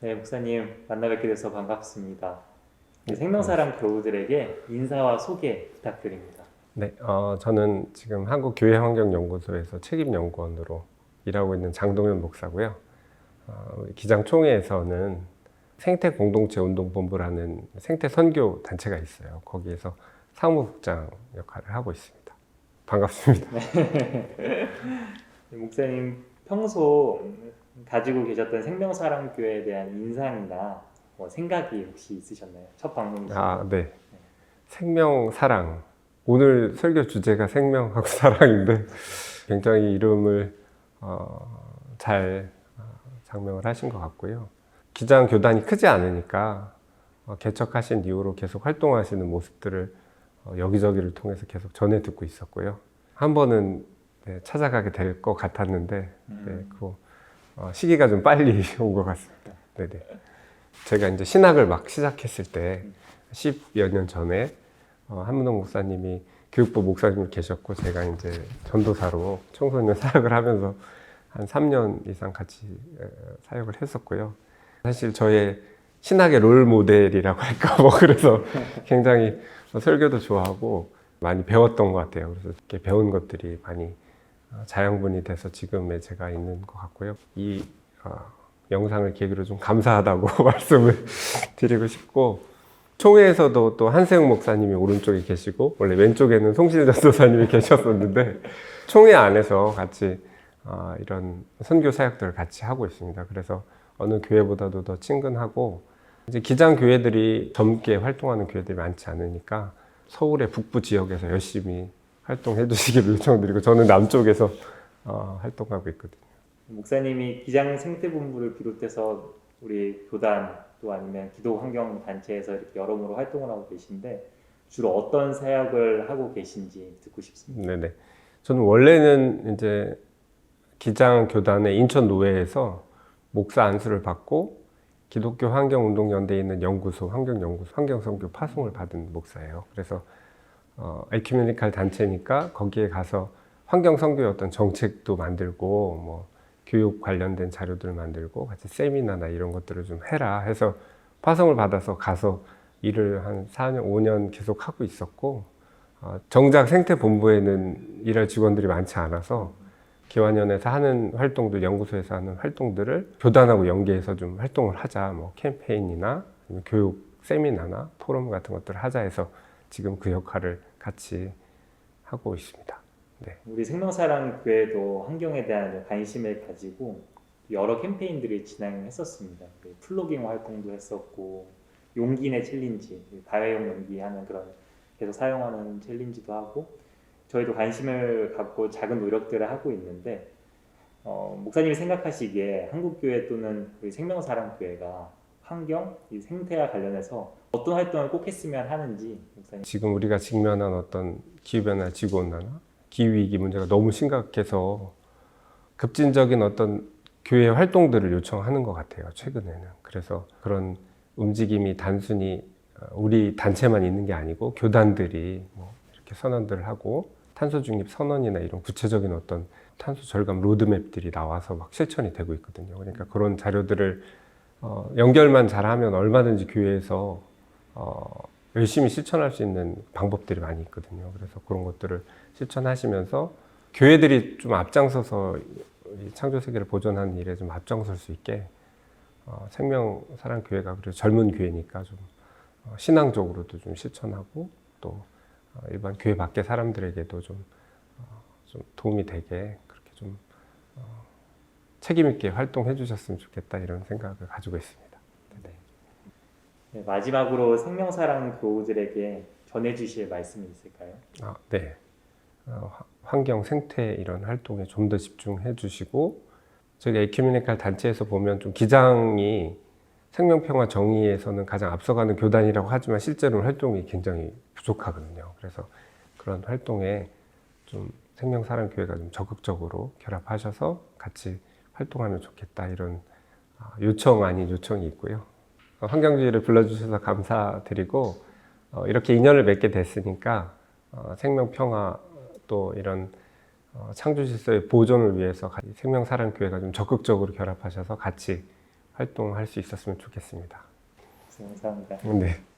네, 목사님 만나 뵙게 돼서 반갑습니다. 네, 생명사랑 교우들에게 인사와 소개 부탁드립니다. 네, 어, 저는 지금 한국교회환경연구소에서 책임연구원으로 일하고 있는 장동현 목사고요. 어, 기장총회에서는 생태 공동체 운동본부라는 생태 선교 단체가 있어요. 거기에서 사무국장 역할을 하고 있습니다. 반갑습니다. 네, 목사님 평소 가지고 계셨던 생명사랑교회에 대한 인상이나 뭐 생각이 혹시 있으셨나요? 첫 방문이시죠? 아, 네. 생명 사랑. 오늘 설교 주제가 생명하고 사랑인데 굉장히 이름을 어, 잘 어, 장명을 하신 것 같고요. 기장 교단이 크지 않으니까 어, 개척하신 이후로 계속 활동하시는 모습들을 어, 여기저기를 통해서 계속 전해 듣고 있었고요. 한 번은 네, 찾아가게 될 것 같았는데 네, 음, 그 어, 시기가 좀 빨리 온 것 같습니다. 네네. 제가 이제 신학을 막 시작했을 때 10여 년 전에 어, 한문홍 목사님이 교육부 목사님 계셨고 제가 이제 전도사로 청소년 사역을 하면서 한 3년 이상 같이 에, 사역을 했었고요. 사실 저의 신학의 롤 모델이라고 할까 뭐 그래서 굉장히 설교도 좋아하고 많이 배웠던 것 같아요. 그래서 이렇게 배운 것들이 많이 어, 자양분이 돼서 지금의 제가 있는 것 같고요. 이 어, 영상을 계기로 좀 감사하다고 말씀을 드리고 싶고 총회에서도 또 한세웅 목사님이 오른쪽에 계시고 원래 왼쪽에는 송신일 전도사님이 계셨었는데 총회 안에서 같이 어, 이런 선교 사역들을 같이 하고 있습니다. 그래서 어느 교회보다도 더 친근하고 이제 기장 교회들이 젊게 활동하는 교회들이 많지 않으니까 서울의 북부 지역에서 열심히 활동해 주시기를 요청드리고 저는 남쪽에서 어, 활동하고 있거든요. 목사님이 기장 생태본부를 비롯해서 우리 교단 또 아니면 기도 환경 단체에서 이렇게 여러모로 활동을 하고 계신데 주로 어떤 사역을 하고 계신지 듣고 싶습니다. 네네. 저는 원래는 이제 기장 교단의 인천 노회에서 목사 안수를 받고 기독교 환경운동연대에 있는 연구소, 환경연구소, 환경선교 파송을 받은 목사예요. 그래서 어, 에큐메니칼 단체니까 거기에 가서 환경 선교의 어떤 정책도 만들고 뭐 교육 관련된 자료들 만들고 같이 세미나나 이런 것들을 좀 해라 해서 파송을 받아서 가서 일을 한 4년, 5년 계속 하고 있었고 어, 정작 생태본부에는 일할 직원들이 많지 않아서 기완연에서 하는 활동들, 연구소에서 하는 활동들을 교단하고 연계해서 좀 활동을 하자, 뭐 캠페인이나 교육 세미나나 포럼 같은 것들을 하자 해서 지금 그 역할을 같이 하고 있습니다. 우리 생명사랑 교회도 환경에 대한 관심을 가지고 여러 캠페인들을 진행했었습니다. 그 플로깅 활동도 했었고 용기내 챌린지, 다회용 용기 하는 그런 계속 사용하는 챌린지도 하고 저희도 관심을 갖고 작은 노력들을 하고 있는데 어, 목사님이 생각하시기에 한국 교회 또는 우리 생명사랑 교회가 환경, 이 생태와 관련해서 어떤 활동을 꼭 했으면 하는지 목사님. 지금 우리가 직면한 어떤 기후변화, 지구온난화, 기후위기 문제가 너무 심각해서 급진적인 어떤 교회 활동들을 요청하는 것 같아요, 최근에는. 그래서 그런 움직임이 단순히 어, 우리 단체만 있는 게 아니고 교단들이 뭐 이렇게 선언들을 하고 탄소 중립 선언이나 이런 구체적인 어떤 탄소 절감 로드맵들이 나와서 막 실천이 되고 있거든요. 그러니까 그런 자료들을 어, 연결만 잘하면 얼마든지 교회에서 어, 열심히 실천할 수 있는 방법들이 많이 있거든요. 그래서 그런 것들을 실천하시면서 교회들이 좀 앞장서서 이 창조 세계를 보존하는 일에 좀 앞장설 수 있게 어, 생명 사랑 교회가 그래도 젊은 교회니까 좀 어, 신앙적으로도 좀 실천하고 또 어, 일반 교회 밖의 사람들에게도 좀, 어, 좀 도움이 되게 책임 있게 활동해 주셨으면 좋겠다 이런 생각을 가지고 있습니다. 네, 마지막으로 생명사랑 교우들에게 전해주실 말씀이 있을까요? 아, 네. 어, 화- 환경 생태 이런 활동에 좀 더 집중해 주시고 저희 에큐메니칼 단체에서 보면 좀 기장이 생명평화 정의에서는 가장 앞서가는 교단이라고 하지만 실제로는 활동이 굉장히 부족하거든요. 그래서 그런 활동에 좀 생명사랑교회가 좀 적극적으로 결합하셔서 같이 활동하면 좋겠다 이런 아, 요청 아닌 요청이 있고요. 어, 환경주의를 불러주셔서 감사드리고 어, 이렇게 인연을 맺게 됐으니까 어, 생명 평화 또 이런 어, 창조 질서의 보존을 위해서 같이 생명 사랑 교회가 좀 적극적으로 결합하셔서 같이 활동할 수 있었으면 좋겠습니다. 감사합니다. 네.